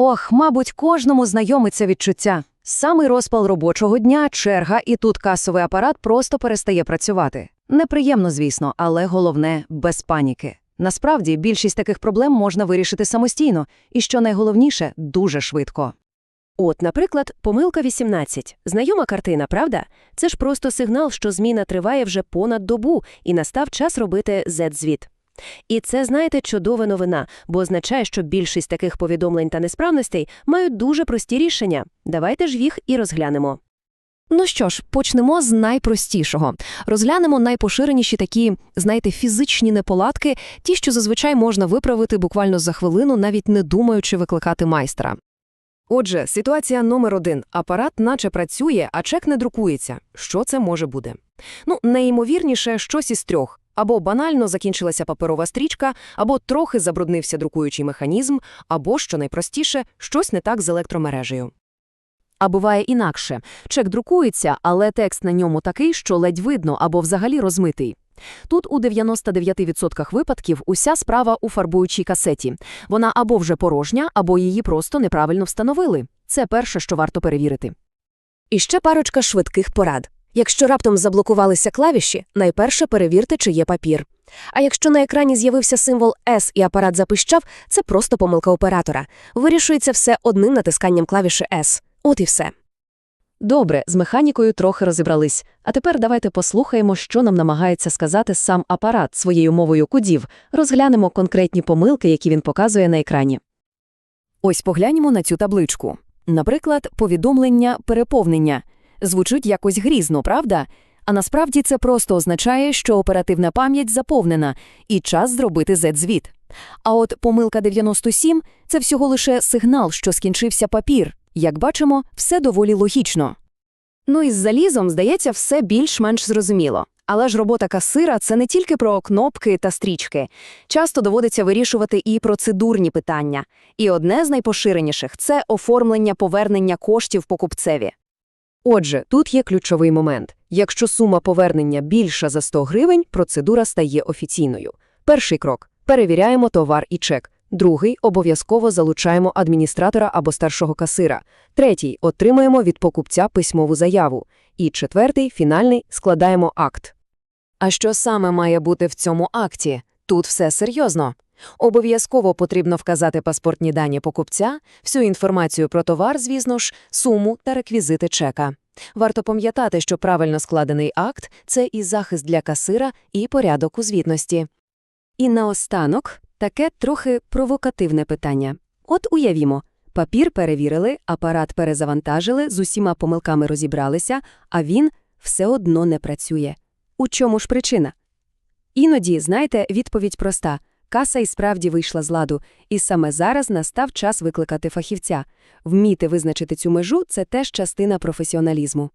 Ох, мабуть, кожному знайомиться відчуття. Самий розпал робочого дня, черга, і тут касовий апарат просто перестає працювати. Неприємно, звісно, але головне – без паніки. Насправді, більшість таких проблем можна вирішити самостійно, і, що найголовніше, дуже швидко. От, наприклад, помилка 18. Знайома картина, правда? Це ж просто сигнал, що зміна триває вже понад добу, і настав час робити Z-звіт. І це, знаєте, чудова новина, бо означає, що більшість таких повідомлень та несправностей мають дуже прості рішення. Давайте ж їх і розглянемо. Ну що ж, почнемо з найпростішого. Розглянемо найпоширеніші такі, знаєте, фізичні неполадки, ті, що зазвичай можна виправити буквально за хвилину, навіть не думаючи викликати майстра. Отже, ситуація номер один. Апарат наче працює, а чек не друкується. Що це може бути? Ну, найімовірніше, щось із трьох. Або банально закінчилася паперова стрічка, або трохи забруднився друкуючий механізм, або, що найпростіше, щось не так з електромережею. А буває інакше. Чек друкується, але текст на ньому такий, що ледь видно або взагалі розмитий. Тут у 99% випадків уся справа у фарбуючій касеті. Вона або вже порожня, або її просто неправильно встановили. Це перше, що варто перевірити. І ще парочка швидких порад. Якщо раптом заблокувалися клавіші, найперше перевірте, чи є папір. А якщо на екрані з'явився символ S і апарат запищав, це просто помилка оператора. Вирішується все одним натисканням клавіші S. От і все. Добре, з механікою трохи розібрались. А тепер давайте послухаємо, що нам намагається сказати сам апарат своєю мовою кодів. Розглянемо конкретні помилки, які він показує на екрані. Ось погляньмо на цю табличку. Наприклад, повідомлення переповнення. Звучить якось грізно, правда? А насправді це просто означає, що оперативна пам'ять заповнена, і час зробити Z-звіт. А от помилка 97 – це всього лише сигнал, що скінчився папір. Як бачимо, все доволі логічно. Ну і з залізом, здається, все більш-менш зрозуміло. Але ж робота касира – це не тільки про кнопки та стрічки. Часто доводиться вирішувати і процедурні питання. І одне з найпоширеніших – це оформлення повернення коштів покупцеві. Отже, тут є ключовий момент. Якщо сума повернення більша за 100 гривень, процедура стає офіційною. Перший крок – перевіряємо товар і чек. Другий – обов'язково залучаємо адміністратора або старшого касира. Третій – отримуємо від покупця письмову заяву. І четвертий – фінальний – складаємо акт. А що саме має бути в цьому акті? Тут все серйозно. Обов'язково потрібно вказати паспортні дані покупця, всю інформацію про товар, звісно ж, суму та реквізити чека. Варто пам'ятати, що правильно складений акт – це і захист для касира, і порядок у звітності. І наостанок таке трохи провокативне питання. От уявімо, папір перевірили, апарат перезавантажили, з усіма помилками розібралися, а він все одно не працює. У чому ж причина? Іноді, знаєте, відповідь проста. Каса і справді вийшла з ладу, і саме зараз настав час викликати фахівця. Вміти визначити цю межу – це теж частина професіоналізму.